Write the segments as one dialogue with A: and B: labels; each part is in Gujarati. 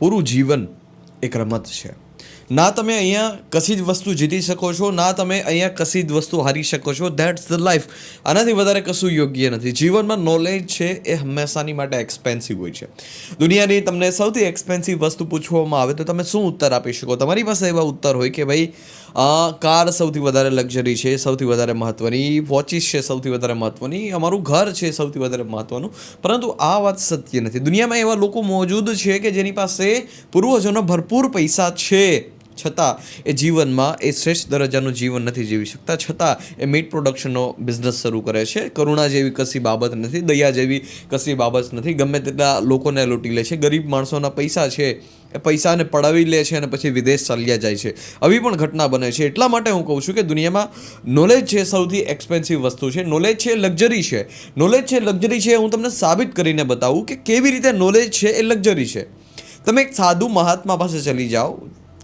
A: પૂરું જીવન એક રમત છે. ના તમે અહીંયા કશી જ વસ્તુ જીતી શકો છો, ના તમે અહીંયા કશી જ વસ્તુ હારી શકો છો. ધેટ્સ ધ લાઈફ આનાથી વધારે કશું યોગ્ય નથી. જીવનમાં નોલેજ છે એ હંમેશાની માટે એક્સપેન્સિવ હોય છે. દુનિયાની તમને સૌથી એક્સપેન્સિવ વસ્તુ પૂછવામાં આવે તો તમે શું ઉત્તર આપી શકો? તમારી પાસે એવા ઉત્તર હોય કે ભાઈ કાર સૌથી વધારે લક્ઝરી છે, સૌથી વધારે મહત્ત્વની વોચિસ છે, સૌથી વધારે મહત્ત્વની અમારું ઘર છે, સૌથી વધારે મહત્ત્વનું પરંતુ આ વાત સત્ય નથી. દુનિયામાં એવા લોકો મોજૂદ છે કે જેની પાસે પૂર્વજોનો ભરપૂર પૈસા છે. છતાં એ જીવનમાં એ શ્રેષ્ઠ દરજ્જાનું જીવન નથી જીવી શકતા. છતાં એ મીટ પ્રોડક્શનનો બિઝનેસ શરૂ કરે છે. કરુણા જેવી કશી બાબત નથી, દયા જેવી કશી બાબત નથી. ગમે તેટલા લોકોને લૂંટી લે છે. ગરીબ માણસોના પૈસા છે, એ પૈસાને પડાવી લે છે અને પછી વિદેશ ચાલ્યા જાય છે. આવી પણ ઘટના બને છે. એટલા માટે હું કહું છું કે દુનિયામાં નોલેજ છે સૌથી એક્સપેન્સિવ વસ્તુ છે. નોલેજ છે લક્ઝરી છે. નોલેજ છે લક્ઝરી છે હું તમને સાબિત કરીને બતાવું કે કેવી રીતે નોલેજ છે એ લક્ઝરી છે. તમે એક સાધુ મહાત્મા પાસે ચલી જાઓ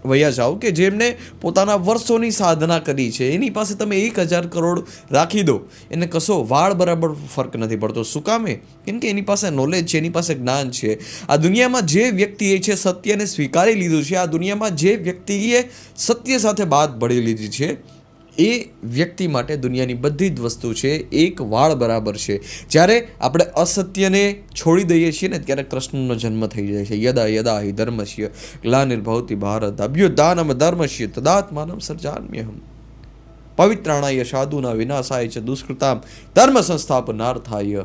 A: વયા જાઓ કે જેમને પોતાના વર્ષોની સાધના કરી છે. એની પાસે તમે એક હજાર કરોડ રાખી દો. એને કશો વાળ બરાબર ફરક નથી પડતો. શું કામે કેમ કે એની પાસે નોલેજ છે, એની પાસે જ્ઞાન છે. આ દુનિયામાં જે વ્યક્તિએ છે સત્યને સ્વીકારી લીધું છે, આ દુનિયામાં જે વ્યક્તિએ સત્ય સાથે બાદ ભળી લીધી છે એ વ્યક્તિ માટે દુનિયાની બધી જ વસ્તુ છે, એક વાળ બરાબર છે. જ્યારે આપણે અસત્યને છોડી દઈએ છીએ ને, ત્યારે કૃષ્ણનો જન્મ થઈ જાય છે. યદા યદા હિ ધર્મસ્ય ગ્લાનિર્ભવતી ભારત અભ્યુત્થાનમ ધર્મસ્ય, તદાત્માનમ સર્જામ્યહમ. પવિત્રાણાય સાધુના વિનાશાય છે દુષ્કૃતામ, ધર્મ સંસ્થાપનાર્થાય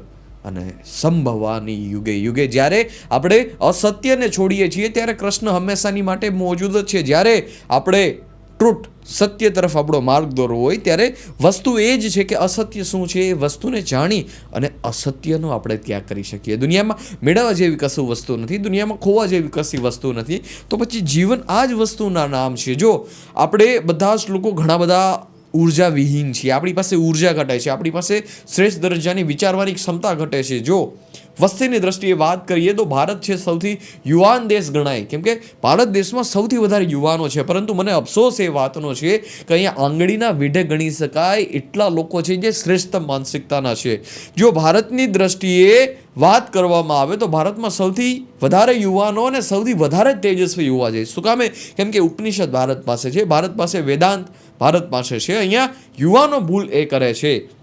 A: અને સંભવાની યુગે યુગે. જ્યારે આપણે અસત્યને છોડીએ છીએ, ત્યારે કૃષ્ણ હંમેશાની માટે મોજૂદ જ છે. જ્યારે આપણે ટ્રુથ સત્ય તરફ આપણો માર્ગ દોરવો હોય, ત્યારે વસ્તુ એ જ છે કે અસત્ય શું છે એ વસ્તુને જાણી અને અસત્યનો આપણે ત્યાગ કરી શકીએ. દુનિયામાં મેળવવા જેવી કશું વસ્તુ નથી, દુનિયામાં ખોવા જેવી કશી વસ્તુ નથી. તો પછી જીવન આ જ વસ્તુના નામ છે. જો આપણે બધા જ લોકો ઘણા બધા ઊર્જા વિહીન છીએ, આપણી પાસે ઊર્જા ઘટે છે, આપણી પાસે શ્રેષ્ઠ દરજ્જાની વિચારવાની ક્ષમતા ઘટે છે. જો વસ્તીની દ્રષ્ટિએ વાત કરીએ તો ભારત છે સૌથી યુવાન દેશ ગણાય. કેમ કે ભારત દેશમાં સૌથી વધારે યુવાનો છે. પરંતુ મને અફસોસ એ વાતનો છે કે અહીંયા આંગળીના વિઢે ગણી શકાય એટલા લોકો છે જે શ્રેષ્ઠ માનસિકતાના છે. જો ભારતની દ્રષ્ટિએ વાત કરવામાં આવે તો ભારતમાં સૌથી વધારે યુવાનો અને સૌથી વધારે તેજસ્વી યુવા છે. શું કામે? કેમ કે ઉપનિષદ ભારત પાસે છે. ભારત પાસે વેદાંત ભારત પાસે છે. અહીંયા યુવાનો ભૂલ એ કરે છે.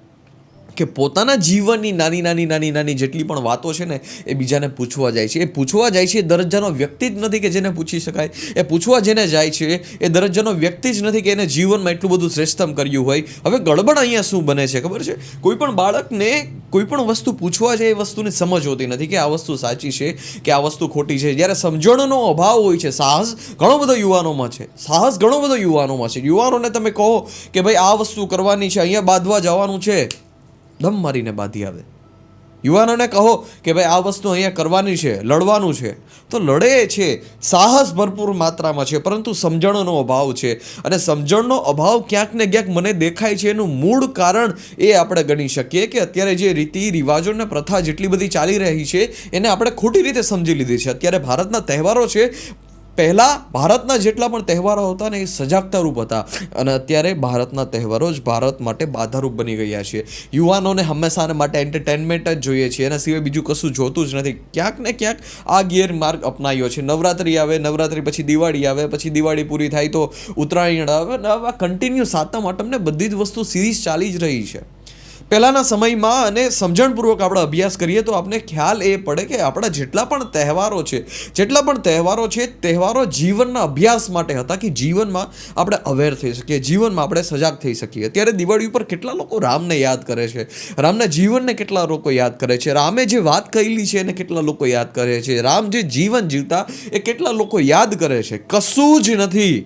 A: કે પોતાના જીવનની નાની નાની નાની નાની જેટલી પણ વાતો છે ને એ બીજાને પૂછવા જાય છે. એ પૂછવા જાય છે એ દરજ્જાનો વ્યક્તિ જ નથી કે જેને પૂછી શકાય. એ પૂછવા જેને જાય છે એ દરજ્જાનો વ્યક્તિ જ નથી કે એને જીવનમાં એટલું બધું શ્રેષ્ઠમ કર્યું હોય. હવે ગડબડ અહીંયા શું બને છે ખબર છે? કોઈ પણ બાળકને કોઈ પણ વસ્તુ પૂછવા જાય એ વસ્તુની સમજ હોતી નથી કે આ વસ્તુ સાચી છે કે આ વસ્તુ ખોટી છે. જ્યારે સમજણનો અભાવ હોય છે, સાહસ ઘણો બધો યુવાનોમાં છે. સાહસ ઘણો બધો યુવાનોમાં છે. યુવાનોને તમે કહો કે ભાઈ આ વસ્તુ કરવાની છે, અહીંયા બાંધવા જવાનું છે. દમ મારીને બાંધી આવે. યુવાનોને કહો કે ભાઈ, આ વસ્તુ અહીંયા કરવાની છે, લડવાનું છે. તો લડે છે, સાહસ ભરપૂર માત્રામાં છે, પરંતુ સમજણનો અભાવ છે. અને સમજણનો અભાવ ક્યાંક ને ક્યાંક મને દેખાય છે, એનું મૂળ કારણ એ આપણે ગણી શકીએ કે અત્યારે જે રીતિ, રિવાજો અને પ્રથા જેટલી બધી ચાલી રહી છે, એને આપણે ખોટી રીતે સમજી લીધી છે. અત્યારે ભારતના તહેવારો છે પહેલાં ભારતના જેટલા પણ તહેવારો હતા ને એ સજાગતારૂપ હતા. અને અત્યારે ભારતના તહેવારો જ ભારત માટે બાધારૂપ બની ગયા છે. યુવાનોને હંમેશાને માટે એન્ટરટેનમેન્ટ જ જોઈએ છે. એના સિવાય બીજું કશું જોતું જ નથી. ક્યાંક ને ક્યાંક આ ગેરમાર્ગ અપનાવ્યો છે. નવરાત્રિ આવે, નવરાત્રિ પછી દિવાળી આવે, પછી દિવાળી પૂરી થાય તો ઉત્તરાયણ આવે ને આવા કન્ટિન્યુ સાતમ આઠમ ને બધી જ વસ્તુ સિરીઝ ચાલી જ રહી છે. પહેલાંના સમયમાં અને સમજણપૂર્વક આપણે અભ્યાસ કરીએ તો આપણે ખ્યાલ એ પડે કે આપણા જેટલા પણ તહેવારો છે, જેટલા પણ તહેવારો છે, તહેવારો જીવનના અભ્યાસ માટે હતા કે જીવનમાં આપણે અવેર થઈ શકીએ, જીવનમાં આપણે સજાગ થઈ શકીએ. અત્યારે દિવાળી ઉપર કેટલા લોકો રામને યાદ કરે છે? રામના જીવનને કેટલા લોકો યાદ કરે છે? રામે જે વાત કહેલી છે એને કેટલા લોકો યાદ કરે છે? રામ જે જીવન જીવતા એ કેટલા લોકો યાદ કરે છે? કશું જ નથી.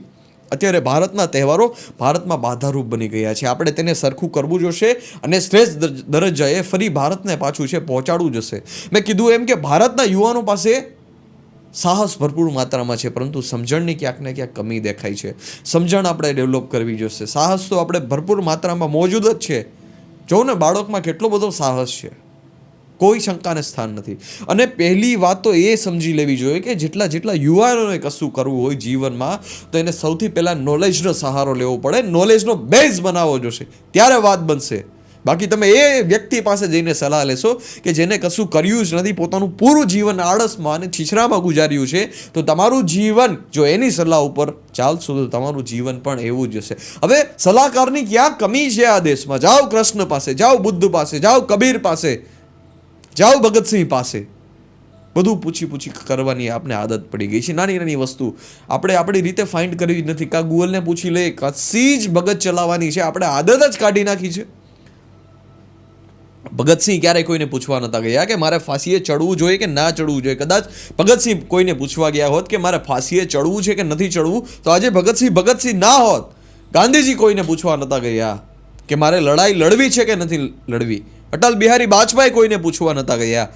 A: અત્યારે ભારતના તહેવારો ભારતમાં બાધારૂપ બની ગયા છે. આપણે તેને સરખું કરવું જોશે અને શ્રેષ્ઠ દરજ્જા દરજ્જાએ ફરી ભારતને પાછું છે, પહોંચાડવું જશે. મેં કીધું એમ કે ભારતના યુવાનો પાસે સાહસ ભરપૂર માત્રામાં છે, પરંતુ સમજણની ક્યાંક ને ક્યાંક કમી દેખાય છે. સમજણ આપણે ડેવલપ કરવી જોશે. સાહસ તો આપણે ભરપૂર માત્રામાં મોજૂદ જ છે. જો ને, બાળકમાં કેટલો બધો સાહસ છે. કોઈ શંકાને સ્થાન નથી. અને પહેલી વાત તો એ સમજી લેવી જોઈએ કે જેટલા જેટલા યુવાનોને કશું કરવું હોય જીવનમાં, તો એને સૌથી પહેલાં નોલેજનો સહારો લેવો પડે નોલેજનો બેઝ બનાવવો જોશે. ત્યારે વાત બનશે. બાકી તમે એ વ્યક્તિ પાસે જઈને સલાહ લેશો કે જેને કશું કર્યું જ નથી, પોતાનું પૂરું જીવન આળસમાં અને છીછરામાં ગુજાર્યું છે, તો તમારું જીવન, જો એની સલાહ ઉપર ચાલશો, તો તમારું જીવન પણ એવું જ હશે. હવે સલાહકારની ક્યાં કમી છે આ દેશમાં? જાઓ કૃષ્ણ પાસે, જાઓ બુદ્ધ પાસે, જાઓ કબીર પાસે. જાઓ ભગતસિંહ પાસે. બધું પૂછી પૂછી કરવાની આપણે આદત પડી ગઈ છે. નાની નાની વસ્તુ. આપણે આપણી રીતે ફાઇન્ડ કરવી નથી. કાં ગૂગલને પૂછી લે કશી જ ભગત ચલાવવાની છે. આપણે આદત જ કાઢી નાખી છે. ભગતસિંહ ક્યારેય કોઈને પૂછવા નતા ગયા કે મારે ફાંસીએ ચડવું જોઈએ કે ના ચડવું જોઈએ? કદાચ ભગતસિંહ કોઈને પૂછવા ગયા હોત કે મારે ફાંસીએ ચડવું છે કે નથી ચડવું, તો આજે ભગતસિંહ ભગતસિંહ ના હોત. ગાંધીજી કોઈને પૂછવા નતા ગયા કે મારે લડાઈ લડવી છે કે નથી લડવી? અટલ બિહારી વાજપેયી કોઈને પૂછવા નતા ગયા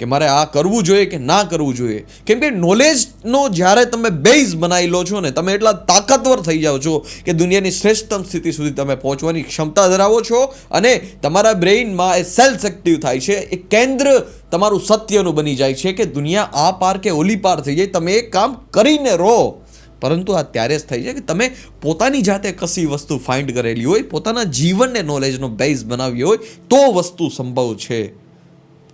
A: કે મારે આ કરવું જોઈએ કે ના કરવું જોઈએ? કેમ કે નોલેજનો જ્યારે તમે બેઝ બનાવી લો છો ને, તમે એટલા તાકાતવર થઈ જાઓ છો કે દુનિયાની શ્રેષ્ઠતમ સ્થિતિ સુધી તમે પહોંચવાની ક્ષમતા ધરાવો છો અને તમારા બ્રેઇનમાં એ સેલ્ફ એક્ટિવ થાય છે. એ કેન્દ્ર તમારું સત્યનું બની જાય છે કે દુનિયા આ પાર કે ઓલી પાર થઈ જાય. તમે એ કામ કરીને રહો. પરંતુ આ ત્યારે જ થઈ છે કે તમે પોતાની જાતે કશી વસ્તુ ફાઇન્ડ કરેલી હોય, પોતાના જીવનને નોલેજનો બેઝ બનાવ્યો હોય, તો વસ્તુ સંભવ છે.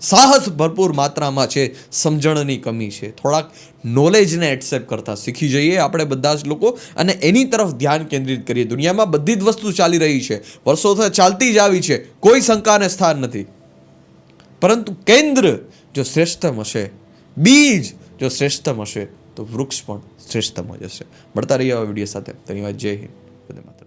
A: સાહસ ભરપૂર માત્રામાં છે, સમજણની કમી છે. થોડાક નોલેજને એક્સેપ્ટ કરતા શીખી જઈએ આપણે બધા જ લોકો અને એની તરફ ધ્યાન કેન્દ્રિત કરીએ. દુનિયામાં બધી જ વસ્તુ ચાલી રહી છે. વર્ષોથી ચાલતી જ આવી છે. કોઈ શંકાને સ્થાન નથી. પરંતુ કેન્દ્ર જો શ્રેષ્ઠમ હશે, બીજ જો શ્રેષ્ઠમ હશે તો વૃક્ષ પણ શ્રેષ્ઠતમ જશે મળતા રહીએ આવા વીડિયો સાથે. ધન્યવાદ. જય હિન્દ.